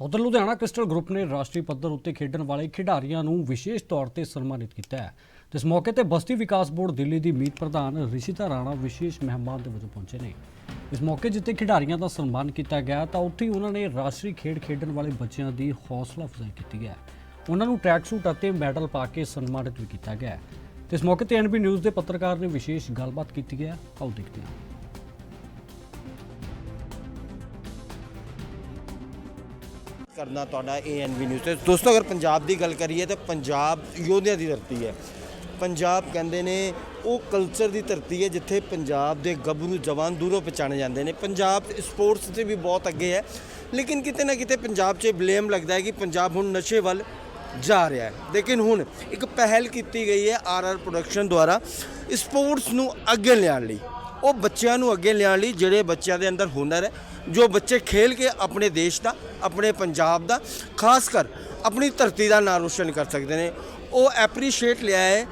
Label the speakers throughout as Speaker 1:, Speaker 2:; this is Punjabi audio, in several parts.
Speaker 1: ਉਧਰ ਲੁਧਿਆਣਾ ਕ੍ਰਿਸਟਲ ਗਰੁੱਪ ਨੇ ਰਾਸ਼ਟਰੀ ਪੱਧਰ ਉੱਤੇ ਖੇਡਣ ਵਾਲੇ ਖਿਡਾਰੀਆਂ ਨੂੰ ਵਿਸ਼ੇਸ਼ ਤੌਰ ਤੇ ਸਨਮਾਨਿਤ ਕੀਤਾ ਹੈ। ਤੇ ਇਸ ਮੌਕੇ ਤੇ ਬਸਤੀ ਵਿਕਾਸ ਬੋਰਡ ਦਿੱਲੀ ਦੀ ਮੀਤ ਪ੍ਰਧਾਨ ਰਿਸ਼ਿਤਾ ਰਾਣਾ ਵਿਸ਼ੇਸ਼ ਮਹਿਮਾਨ ਦੇ ਵਜੋਂ ਪਹੁੰਚੇ ਨੇ। ਇਸ ਮੌਕੇ ਜਿੱਥੇ ਖਿਡਾਰੀਆਂ ਦਾ ਸਨਮਾਨ ਕੀਤਾ ਗਿਆ, ਤਾਂ ਉੱਥੇ ਹੀ ਉਹਨਾਂ ਨੇ ਰਾਸ਼ਟਰੀ ਖੇਡ ਖੇਡਣ ਵਾਲੇ ਬੱਚਿਆਂ ਦੀ ਹੌਸਲਾ ਅਫਜ਼ਾਈ ਕੀਤੀ ਹੈ। ਉਹਨਾਂ ਨੂੰ ਟਰੈਕ ਸੂਟ ਅਤੇ ਮੈਡਲ ਪਾ ਕੇ ਸਨਮਾਨਿਤ ਵੀ ਕੀਤਾ ਗਿਆ ਹੈ। ਇਸ ਮੌਕੇ ਤੇ ਐਨਬੀ ਨਿਊਜ਼ ਦੇ ਪੱਤਰਕਾਰ ਨੇ ਵਿਸ਼ੇਸ਼ ਗੱਲਬਾਤ ਕੀਤੀ ਹੈ। ਆਓ ਦੇਖਦੇ ਹਾਂ।
Speaker 2: ਕਰਨਾ ਤੁਹਾਡਾ ਏਐਨਬੀ ਨਿਊਜ਼ ਤੇ। ਦੋਸਤੋ, ਅਗਰ ਪੰਜਾਬ ਦੀ ਗੱਲ ਕਰੀਏ ਤਾਂ ਪੰਜਾਬ ਯੋਧਿਆਂ ਦੀ ਧਰਤੀ ਹੈ। ਪੰਜਾਬ ਕਹਿੰਦੇ ਨੇ ਉਹ ਕਲਚਰ ਦੀ ਧਰਤੀ ਹੈ ਜਿੱਥੇ ਪੰਜਾਬ ਦੇ ਗੱਭਰੂ ਜਵਾਨ ਦੂਰੋਂ ਪਛਾਣੇ ਜਾਂਦੇ ਨੇ। ਪੰਜਾਬ ਸਪੋਰਟਸ ਤੇ ਵੀ ਬਹੁਤ ਅੱਗੇ ਹੈ। ਲੇਕਿਨ ਕਿਤੇ ਨਾ ਕਿਤੇ ਪੰਜਾਬ 'ਚ ਬਲੇਮ ਲੱਗਦਾ ਹੈ ਕਿ ਪੰਜਾਬ ਹੁਣ ਨਸ਼ੇ ਵੱਲ ਜਾ ਰਿਹਾ ਹੈ। ਲੇਕਿਨ ਹੁਣ ਇੱਕ ਪਹਿਲ ਕੀਤੀ ਗਈ ਹੈ ਆਰਆਰ ਪ੍ਰੋਡਕਸ਼ਨ ਦੁਆਰਾ। ਸਪੋਰਟਸ ਨੂੰ ਅੱਗੇ ਲਿਆਉਣ ਲਈ। ਉਹ ਬੱਚਿਆਂ ਨੂੰ ਅੱਗੇ ਲਿਆਉਣ ਲਈ ਜਿਹੜੇ ਬੱਚਿਆਂ ਦੇ ਅੰਦਰ ਹੁਨਰ ਹੈ, ਜੋ ਬੱਚੇ ਖੇਲ ਕੇ ਆਪਣੇ ਦੇਸ਼ ਦਾ, ਆਪਣੇ ਪੰਜਾਬ ਦਾ, ਖਾਸ ਕਰ ਆਪਣੀ ਧਰਤੀ ਦਾ ਨਾਂ ਰੋਸ਼ਨ ਕਰ ਸਕਦੇ ਨੇ। ਉਹ ਐਪਰੀਸ਼ੀਏਟ ਲਿਆ ਹੈ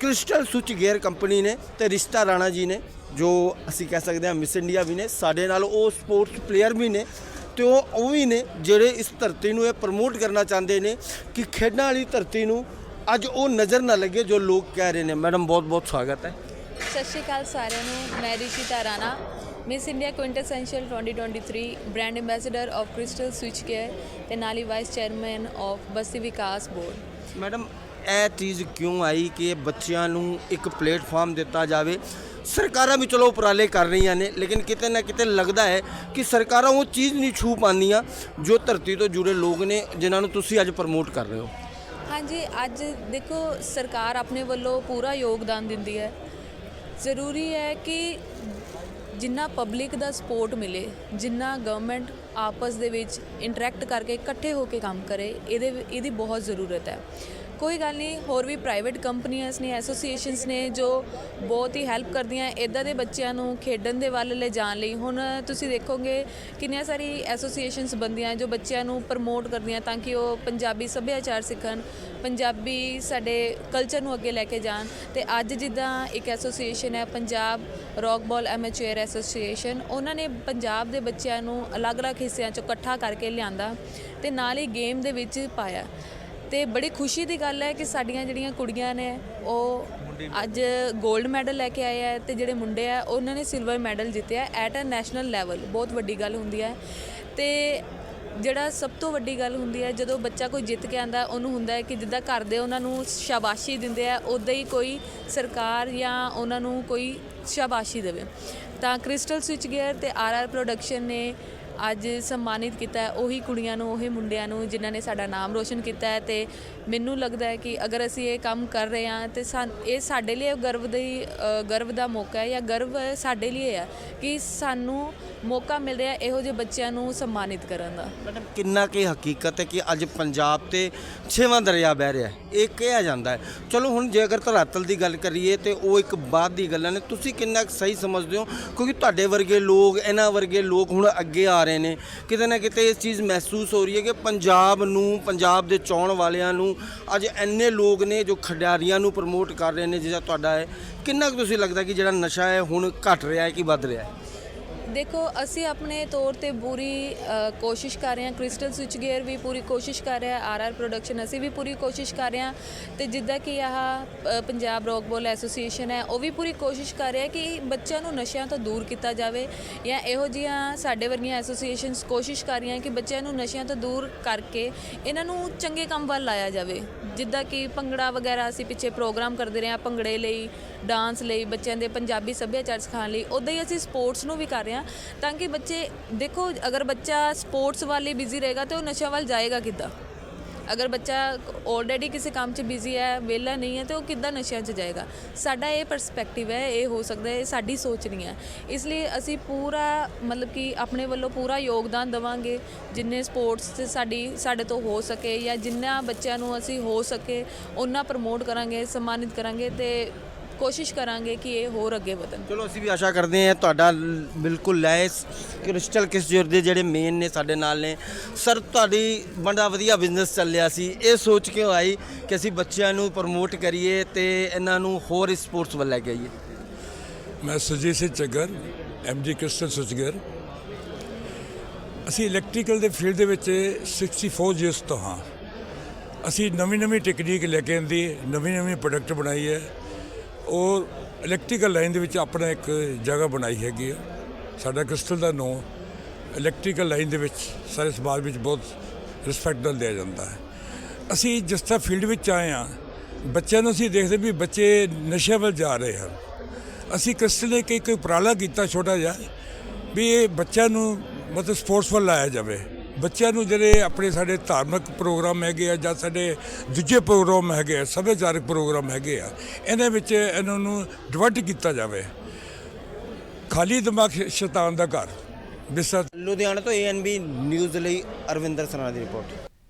Speaker 2: ਕ੍ਰਿਸਟਲ ਸੁਚ ਗੇਅਰ ਕੰਪਨੀ ਨੇ ਤੇ ਰਿਸ਼ਤਾ ਰਾਣਾ ਜੀ ਨੇ, ਜੋ ਅਸੀਂ ਕਹਿ ਸਕਦੇ ਹਾਂ ਮਿਸ ਇੰਡੀਆ ਵੀ ਨੇ, ਸਾਡੇ ਨਾਲ ਉਹ ਸਪੋਰਟਸ ਪਲੇਅਰ ਵੀ ਨੇ ਤੇ ਉਹ ਉਹ ਵੀ ਨੇ ਜਿਹੜੇ ਇਸ ਧਰਤੀ ਨੂੰ ਇਹ ਪ੍ਰਮੋਟ ਕਰਨਾ ਚਾਹੁੰਦੇ ਨੇ ਕਿ ਖੇਡਾਂ ਵਾਲੀ ਧਰਤੀ ਨੂੰ ਅੱਜ ਉਹ ਨਜ਼ਰ ਨਾ ਲੱਗੇ ਜੋ ਲੋਕ ਕਹਿ ਰਹੇ ਨੇ। ਮੈਡਮ ਬਹੁਤ ਬਹੁਤ ਸਵਾਗਤ ਹੈ।
Speaker 3: ਸਤਿ ਸ਼੍ਰੀ ਅਕਾਲ ਸਾਰਿਆਂ ਨੂੰ ਮੈਂ Rishita Rana miss India quintessential 2023 brand ambassador of crystal switch care ਤੇ ਨਾਲ ਹੀ vice chairman of Basti Vikas board
Speaker 2: madam ਇਹ ਚੀਜ਼ ਕਿਉਂ ਆਈ ਕਿ ਬੱਚਿਆਂ ਨੂੰ ਇੱਕ ਪਲੇਟਫਾਰਮ ਦਿੱਤਾ ਜਾਵੇ? ਸਰਕਾਰਾਂ ਵੀ ਚਲੋ ਉਪਰਾਲੇ ਕਰ ਰਹੀਆਂ ਨੇ ਲੇਕਿਨ ਕਿਤੇ ਨਾ ਕਿਤੇ ਲੱਗਦਾ ਹੈ ਕਿ ਸਰਕਾਰਾਂ ਉਹ ਚੀਜ਼ ਨਹੀਂ ਛੂ ਪਾਉਂਦੀਆਂ ਜੋ ਧਰਤੀ ਤੋਂ ਜੁੜੇ ਲੋਕ ਨੇ ਜਿਨ੍ਹਾਂ ਨੂੰ ਤੁਸੀਂ ਅੱਜ ਪ੍ਰਮੋਟ ਕਰ ਰਹੇ ਹੋ।
Speaker 3: ਹਾਂਜੀ ਅੱਜ ਦੇਖੋ ਸਰਕਾਰ ਆਪਣੇ ਵੱਲੋਂ ਪੂਰਾ ਯੋਗਦਾਨ ਦਿੰਦੀ ਹੈ। ਜ਼ਰੂਰੀ ਹੈ ਕਿ ਜਿੰਨਾ ਪਬਲਿਕ ਦਾ ਸਪੋਰਟ ਮਿਲੇ ਜਿੰਨਾ ਗਵਰਨਮੈਂਟ ਆਪਸ ਦੇ ਵਿੱਚ ਇੰਟਰੈਕਟ ਕਰਕੇ ਇਕੱਠੇ ਹੋ ਕੇ ਕੰਮ ਕਰੇ, ਇਹਦੇ ਇਹਦੀ ਬਹੁਤ ਜ਼ਰੂਰਤ ਹੈ। ਕੋਈ ਗੱਲ ਨਹੀਂ, ਹੋਰ ਵੀ ਪ੍ਰਾਈਵੇਟ ਕੰਪਨੀਆਂ ਨੇ ਐਸੋਸੀਏਸ਼ਨਸ ਨੇ ਜੋ ਬਹੁਤ ਹੀ ਹੈਲਪ ਕਰਦੀਆਂ ਇਦਾਂ ਦੇ ਬੱਚਿਆਂ ਨੂੰ ਖੇਡਣ ਦੇ ਵੱਲ ਲੈ ਜਾਣ ਲਈ। ਹੁਣ ਤੁਸੀਂ ਦੇਖੋਗੇ ਕਿੰਨੀਆਂ ਸਾਰੀ ਐਸੋਸੀਏਸ਼ਨਸ ਬੰਦੀਆਂ ਜੋ ਬੱਚਿਆਂ ਨੂੰ ਪ੍ਰਮੋਟ ਕਰਦੀਆਂ ਤਾਂ ਕਿ ਉਹ ਪੰਜਾਬੀ ਸੱਭਿਆਚਾਰ ਸਿੱਖਣ, ਪੰਜਾਬੀ ਸਾਡੇ ਕਲਚਰ ਨੂੰ ਅੱਗੇ ਲੈ ਕੇ ਜਾਣ। ਤੇ ਅੱਜ ਜਿੱਦਾਂ ਇੱਕ ਐਸੋਸੀਏਸ਼ਨ ਹੈ, Punjab rock ball amateur association, ਉਹਨਾਂ ਨੇ ਪੰਜਾਬ ਦੇ ਬੱਚਿਆਂ ਨੂੰ ਅਲੱਗ-ਅਲੱਗ ਹਿੱਸਿਆਂ ਚੋਂ ਇਕੱਠਾ ਕਰਕੇ ਲਿਆਂਦਾ ਤੇ ਨਾਲ ਹੀ ਗੇਮ ਦੇ ਵਿੱਚ ਪਾਇਆ। ਤੇ ਬੜੀ ਖੁਸ਼ੀ ਦੀ ਗੱਲ ਹੈ ਕਿ ਸਾਡੀਆਂ ਜਿਹੜੀਆਂ ਕੁੜੀਆਂ ਨੇ, ਉਹ ਅੱਜ 골ਡ ਮੈਡਲ ਲੈ ਕੇ ਆਏ ਆ ਤੇ ਜਿਹੜੇ ਮੁੰਡੇ ਆ, ਉਹਨਾਂ ਨੇ ਸਿਲਵਰ ਮੈਡਲ ਜਿੱਤਿਆ ਐਟ ਅ ਨੈਸ਼ਨਲ ਲੈਵਲ ਬਹੁਤ ਵੱਡੀ ਗੱਲ ਹੁੰਦੀ ਹੈ। ਤੇ ਜਿਹੜਾ ਸਭ ਤੋਂ ਵੱਡੀ ਗੱਲ ਹੁੰਦੀ ਹੈ, ਜਦੋਂ ਬੱਚਾ ਕੋਈ ਜਿੱਤ ਕੇ ਆਂਦਾ ਉਹਨੂੰ ਹੁੰਦਾ ਹੈ ਕਿ ਜਿੱਦਾਂ ਘਰ ਦੇ ਉਹਨਾਂ ਨੂੰ ਸ਼ਾਬਾਸ਼ੀ ਦਿੰਦੇ ਆ ਉਦਾਂ ਹੀ ਕੋਈ ਸਰਕਾਰ ਜਾਂ ਉਹਨਾਂ ਨੂੰ ਕੋਈ ਸ਼ਾਬਾਸ਼ੀ ਦੇਵੇ। ਤਾਂ ਕ੍ਰਿਸਟਲ ਸਵਿਚ ਗੇਅਰ ਤੇ ਆਰਆਰ ਪ੍ਰੋਡਕਸ਼ਨ ਨੇ ਅੱਜ ਸਨਮਾਨਿਤ ਕੀਤਾ ਹੈ ਉਹੀ ਕੁੜੀਆਂ ਨੂੰ ਉਹੀ ਮੁੰਡਿਆਂ ਨੂੰ ਜਿਨ੍ਹਾਂ ਨੇ ਸਾਡਾ ਨਾਮ ਰੋਸ਼ਨ ਕੀਤਾ ਹੈ ਤੇ ਮੈਨੂੰ ਲੱਗਦਾ ਹੈ ਕਿ ਅਗਰ ਅਸੀਂ ਇਹ ਕੰਮ ਕਰ ਰਹੇ ਹਾਂ ਤੇ ਸਾਨ ਇਹ ਸਾਡੇ ਲਈ ਗਰਵ ਦੀ ਅ, ਗਰਵ ਦਾ ਮੌਕਾ ਹੈ ਜਾਂ ਗਰਵ ਸਾਡੇ ਲਈ ਹੈ ਕਿ ਸਾਨੂੰ ਮੌਕਾ ਮਿਲ ਰਿਹਾ ਇਹੋ ਜਿਹੇ ਬੱਚਿਆਂ ਨੂੰ ਸਨਮਾਨਿਤ ਕਰਨ ਦਾ।
Speaker 2: ਮੈਡਮ ਕਿੰਨਾ ਕੀ ਹਕੀਕਤ ਹੈ ਕਿ ਅੱਜ ਪੰਜਾਬ ਤੇ ਛੇਵਾਂ ਦਰਿਆ ਵਹਿ ਰਿਹਾ ਹੈ ਇਹ ਕਿਹਾ ਜਾਂਦਾ ਹੈ। ਚਲੋ ਹੁਣ ਜੇ ਅਗਰ ਧਰਾਤਲ ਦੀ ਗੱਲ ਕਰੀਏ ਤੇ ਉਹ ਇੱਕ ਬਾਅਦ ਦੀ ਗੱਲਾਂ ਨੇ ਤੁਸੀਂ ਕਿੰਨਾ ਕੁ ਸਹੀ ਸਮਝਦੇ ਹੋ? ਕਿਉਂਕਿ ਤੁਹਾਡੇ ਵਰਗੇ ਲੋਕ ਇਹਨਾਂ ਵਰਗੇ ਲੋਕ ਹੁਣ ਅੱਗੇ ਆ ਰਹੇ ਨੇ। ਕਿਤੇ ਨਾ ਕਿਤੇ ਇਸ ਚੀਜ਼ ਮਹਿਸੂਸ ਹੋ ਰਹੀ ਹੈ ਕਿ ਪੰਜਾਬ ਨੂੰ, ਪੰਜਾਬ ਦੇ ਚਾਹਣ ਵਾਲਿਆਂ ਨੂੰ ਅੱਜ ਇੰਨੇ ਲੋਕ ਨੇ ਜੋ ਖਿਡਾਰੀਆਂ ਨੂੰ ਪ੍ਰਮੋਟ ਕਰ ਰਹੇ ਨੇ ਜਿਹੜਾ ਤੁਹਾਡਾ ਹੈ। ਕਿੰਨਾ ਕੁ ਤੁਸੀਂ ਲੱਗਦਾ ਕਿ ਜਿਹੜਾ ਨਸ਼ਾ ਹੈ ਹੁਣ ਘਟ ਰਿਹਾ ਹੈ ਕਿ ਵੱਧ ਰਿਹਾ ਹੈ?
Speaker 3: ਦੇਖੋ, ਅਸੀਂ ਆਪਣੇ ਤੌਰ ਤੇ ਪੂਰੀ ਕੋਸ਼ਿਸ਼ ਕਰ ਰਹੇ ਹਾਂ, ਕ੍ਰਿਸਟਲ ਸਵਿਚ ਗੇਅਰ ਵੀ ਪੂਰੀ ਕੋਸ਼ਿਸ਼ ਕਰ ਰਿਹਾ, ਆਰ ਆਰ ਪ੍ਰੋਡਕਸ਼ਨ ਅਸੀਂ ਵੀ ਪੂਰੀ ਕੋਸ਼ਿਸ਼ ਕਰ ਰਹੇ ਹਾਂ, ਤੇ ਜਿੱਦਾਂ ਕਿ ਆਹ ਪੰਜਾਬ ਰੌਕ ਐਸੋਸੀਏਸ਼ਨ ਹੈ, ਉਹ ਵੀ ਪੂਰੀ ਕੋਸ਼ਿਸ਼ ਕਰ ਰਿਹਾ ਕਿ ਬੱਚਿਆਂ ਨੂੰ ਨਸ਼ਿਆਂ ਤੋਂ ਦੂਰ ਕੀਤਾ ਜਾਵੇ, ਜਾਂ ਇਹੋ ਜਿਹੀਆਂ ਸਾਡੇ ਵਰਗੀਆਂ ਐਸੋਸੀਏਸ਼ਨਸ ਕੋਸ਼ਿਸ਼ ਕਰ ਰਹੀਆਂ ਕਿ ਬੱਚਿਆਂ ਨੂੰ ਨਸ਼ਿਆਂ ਤੋਂ ਦੂਰ ਕਰਕੇ ਇਹਨਾਂ ਨੂੰ ਚੰਗੇ ਕੰਮ ਵੱਲ ਲਾਇਆ ਜਾਵੇ। ਜਿੱਦਾਂ ਕਿ ਭੰਗੜਾ ਵਗੈਰਾ ਅਸੀਂ ਪਿੱਛੇ ਪ੍ਰੋਗਰਾਮ ਕਰਦੇ ਰਹੇ ਹਾਂ, ਭੰਗੜੇ ਲਈ, ਡਾਂਸ ਲਈ, ਬੱਚਿਆਂ ਦੇ ਪੰਜਾਬੀ ਸੱਭਿਆਚਾਰ ਸਿਖਾਉਣ ਲਈ ਉਦਾਂ ਹੀ ਅਸੀਂ ਸਪੋਰਟਸ ਨੂੰ ਵੀ ਕਰ ਰਹੇ ਹਾਂ ਤਾਂ ਕਿ ਬੱਚੇ, ਦੇਖੋ, ਅਗਰ ਬੱਚਾ ਸਪੋਰਟਸ ਵੱਲ ਹੀ ਬਿਜ਼ੀ ਰਹੇਗਾ ਤੇ ਉਹ ਨਸ਼ਾ ਵੱਲ ਜਾਏਗਾ ਕਿੱਦਾਂ? ਅਗਰ ਬੱਚਾ ਆਲਰੇਡੀ ਕਿਸੇ ਕੰਮ 'ਚ ਬਿਜ਼ੀ ਹੈ, ਵਿਹਲਾ ਨਹੀਂ ਹੈ, ਤੇ ਉਹ ਕਿੱਦਾਂ ਨਸ਼ਿਆਂ 'ਚ ਜਾਏਗਾ? ਸਾਡਾ ਇਹ ਪਰਸਪੈਕਟਿਵ ਹੈ, ਇਹ ਹੋ ਸਕਦਾ ਹੈ, ਇਹ ਸਾਡੀ ਸੋਚ ਨਹੀਂ ਹੈ। ਇਸ ਲਈ ਅਸੀਂ ਪੂਰਾ, ਮਤਲਬ ਕਿ ਆਪਣੇ ਵੱਲੋਂ ਪੂਰਾ ਯੋਗਦਾਨ ਦੇਵਾਂਗੇ, ਜਿੰਨੇ ਸਪੋਰਟਸ 'ਚ ਸਾਡੀ, ਸਾਡੇ ਤੋਂ ਹੋ ਸਕੇ ਜਾਂ ਜਿੰਨਾ ਬੱਚਿਆਂ ਨੂੰ ਅਸੀਂ ਹੋ ਸਕੇ ਉਹਨਾਂ ਪ੍ਰਮੋਟ ਕਰਾਂਗੇ, ਸਨਮਾਨਿਤ ਕਰਾਂਗੇ ਤੇ ਕੋਸ਼ਿਸ਼ ਕਰਾਂਗੇ ਕਿ ਇਹ ਹੋਰ ਅੱਗੇ ਵਧਣ।
Speaker 2: ਚਲੋ ਅਸੀਂ ਵੀ ਆਸ਼ਾ ਕਰਦੇ ਹਾਂ ਤੁਹਾਡਾ ਬਿਲਕੁਲ ਲੈ ਕ੍ਰਿਸਟਲ ਕਿਸਜੁਰ ਦੇ ਜਿਹੜੇ ਮੇਨ ਨੇ ਸਾਡੇ ਨਾਲ ਨੇ। ਸਰ ਤੁਹਾਡੀ ਬੜਾ ਵਧੀਆ ਬਿਜ਼ਨਸ ਚੱਲਿਆ ਸੀ। ਇਹ ਸੋਚ ਕੇ ਆਈ ਕਿ ਅਸੀਂ ਬੱਚਿਆਂ ਨੂੰ ਪ੍ਰਮੋਟ ਕਰੀਏ ਤੇ ਇਹਨਾਂ ਨੂੰ ਹੋਰ ਸਪੋਰਟਸ ਵੱਲ ਲੈ ਕੇ ਆਈਏ?
Speaker 4: ਮੈਂ Sujit Singh Chaggar M G crystal switchgear ਅਸੀਂ ਇਲੈਕਟ੍ਰੀਕਲ ਦੇ ਫੀਲਡ ਦੇ ਵਿੱਚ 64 ਇਅਰਸ ਤੋਂ ਹਾਂ। ਅਸੀਂ ਨਵੀਂ ਨਵੀਂ ਟੈਕਨੀਕ ਲੈ ਕੇ ਆਂਦੀ ਨਵੀਂ ਨਵੀਂ ਪ੍ਰੋਡਕਟ ਬਣਾਈ ਹੈ। ਔਰ ਇਲੈਕਟ੍ਰੀਕਲ ਲਾਈਨ ਦੇ ਵਿੱਚ ਆਪਣਾ ਇੱਕ ਜਗ੍ਹਾ ਬਣਾਈ ਹੈਗੀ ਆ। ਸਾਡਾ ਕ੍ਰਿਸਟਲ ਦਾ ਨਾਂ ਇਲੈਕਟ੍ਰੀਕਲ ਲਾਈਨ ਦੇ ਵਿੱਚ ਸਾਰੇ ਸਮਾਜ ਵਿੱਚ ਬਹੁਤ ਰਿਸਪੈਕਟ ਨਾਲ ਲਿਆ ਜਾਂਦਾ ਹੈ। ਅਸੀਂ ਜਿਸ ਤਰ੍ਹਾਂ ਫੀਲਡ ਵਿੱਚ ਆਏ ਹਾਂ, ਬੱਚਿਆਂ ਨੂੰ ਅਸੀਂ ਦੇਖਦੇ ਵੀ ਬੱਚੇ ਨਸ਼ੇ ਵੱਲ ਜਾ ਰਹੇ ਹਨ। ਅਸੀਂ ਕ੍ਰਿਸਟਲ ਨੇ ਕਈ ਕੋਈ ਉਪਰਾਲਾ ਕੀਤਾ ਛੋਟਾ ਜਿਹਾ ਵੀ ਇਹ ਬੱਚਿਆਂ ਨੂੰ ਮਤਲਬ ਸਪੋਰਟਸ ਵੱਲ ਲਾਇਆ ਜਾਵੇ। ਬੱਚਿਆਂ ਨੂੰ ਜਿਹੜੇ ਆਪਣੇ ਸਾਡੇ ਧਾਰਮਿਕ ਪ੍ਰੋਗਰਾਮ ਹੈਗੇ ਆ ਜਾਂ ਸਾਡੇ ਦੂਜੇ ਪ੍ਰੋਗਰਾਮ ਹੈਗੇ ਆ, ਸੱਭਿਆਚਾਰਕ ਪ੍ਰੋਗਰਾਮ ਹੈਗੇ ਆ, ਇਹਨਾਂ ਵਿੱਚ ਇਹਨਾਂ ਨੂੰ ਡਿਵਰਟ ਕੀਤਾ ਜਾਵੇ। ਖਾਲੀ ਦਿਮਾਗ ਸ਼ੈਤਾਨ ਦਾ ਘਰ। ਬਿਸਤ
Speaker 2: ਲੁਧਿਆਣਾ ਤੋਂ ਏਐਨਬੀ ਨਿਊਜ਼ ਲਈ ਅਰਵਿੰਦਰ ਸਰਾਣਾ ਦੀ ਰਿਪੋਰਟ।